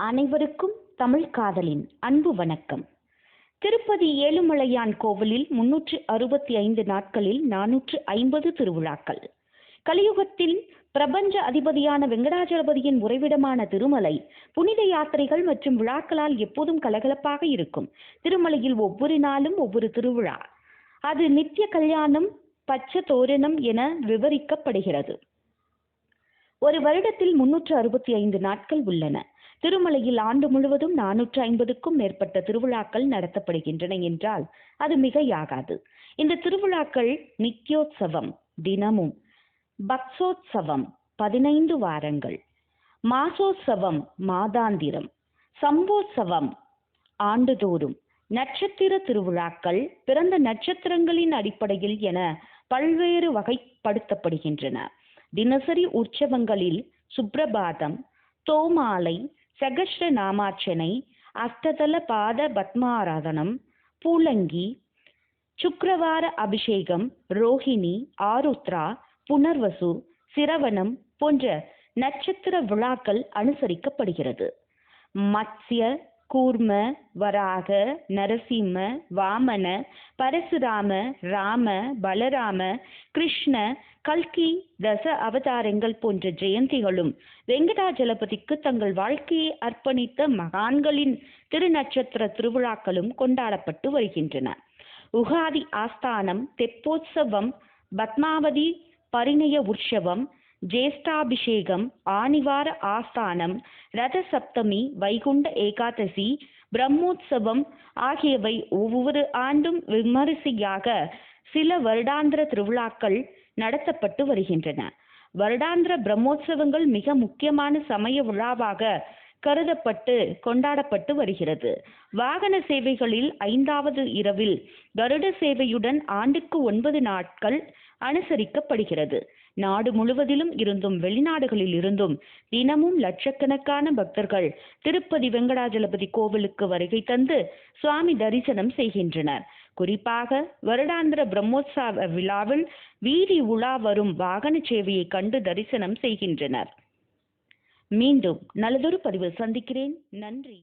அனைவருக்கும் தமிழ் காதலின் அன்பு வணக்கம். திருப்பதி ஏழுமலையான் கோவிலில் முன்னூற்று அறுபத்தி ஐந்து நாட்களில் நானூற்று ஐம்பது திருவிழாக்கள். கலியுகத்தில் பிரபஞ்ச அதிபதியான வெங்கடாஜலபதியின் உறைவிடமான திருமலை புனித யாத்திரைகள் மற்றும் விழாக்களால் எப்போதும் கலகலப்பாக இருக்கும். திருமலையில் ஒவ்வொரு நாளும் ஒவ்வொரு திருவிழா. அது நித்திய கல்யாணம் பச்ச தோரணம் என விவரிக்கப்படுகிறது. ஒரு வருடத்தில் முன்னூற்று அறுபத்தி ஐந்து நாட்கள் உள்ளன. திருமலையில் ஆண்டு முழுவதும் நானூற்று ஐம்பதுக்கும் மேற்பட்ட திருவிழாக்கள் நடத்தப்படுகின்றன என்றால் அது மிகையாகாது. இந்த திருவிழாக்கள் நித்யோத்சவம் தினமும் பக்ஸோத்சவம் பதினைந்து வாரங்கள் மாசோத்சவம் மாதாந்திரம் சம்போத்சவம் ஆண்டுதோறும் நட்சத்திர திருவிழாக்கள் பிறந்த நட்சத்திரங்களின் அடிப்படையில் என பல்வேறு வகைப்படுத்தப்படுகின்றன. தினசரி உற்சவங்களில் சுப்ரபாதம் தோமாலை சகஸ்ர நாமார்ச்சனை அஷ்டதல பாத பத்மாராதனம் பூலங்கி சுக்கரவார அபிஷேகம் ரோஹிணி ஆருத்ரா புனர்வசு சிரவணம் போன்ற நட்சத்திர விழாக்கள் அனுசரிக்கப்படுகிறது. மத்ய கூர்ம வராக நரசிம்ம வாமன பரசுராம ராம பலராம கிருஷ்ண கல்கி தச அவதாரங்கள் போன்ற ஜெயந்திகளும் வெங்கடாஜலபதிக்கு தங்கள் வாழ்க்கையை அர்ப்பணித்த மகான்களின் திருநட்சத்திர திருவிழாக்களும் கொண்டாடப்பட்டு வருகின்றன. உகாதி ஆஸ்தானம் தெப்போத்சவம் பத்மாவதி பரிணய உற்சவம் ஜேஷ்டாபிஷேகம் ஆனிவார ஆஸ்தானம் ரத சப்தமி வைகுண்ட ஏகாதசி பிரம்மோத்சவம் ஆகியவை ஒவ்வொரு ஆண்டும் விமரிசையாக சில வருடாந்திர திருவிழாக்கள் நடத்தப்பட்டு வருகின்றன. வருடாந்திர பிரம்மோற்சவங்கள் மிக முக்கியமான சமய விழாவாக கருதப்பட்டு கொண்டாடப்பட்டு வருகிறது. வாகன சேவைகளில் ஐந்தாவது இரவில் கருட சேவையுடன் ஆண்டுக்கு ஒன்பது நாட்கள் அனுசரிக்கப்படுகிறது. நாடு முழுவதிலும் இருந்தும் வெளிநாடுகளில் இருந்தும் தினமும் லட்சக்கணக்கான பக்தர்கள் திருப்பதி வெங்கடாஜலபதி கோவிலுக்கு வருகை தந்து சுவாமி தரிசனம் செய்கின்றனர். குறிப்பாக வருடாந்திர பிரம்மோற்சவ விழாவில் வீதி உலா வரும் வாகன சேவையை கண்டு தரிசனம் செய்கின்றனர். மீண்டும் நல்லதொரு பதிவில் சந்திக்கிறேன். நன்றி.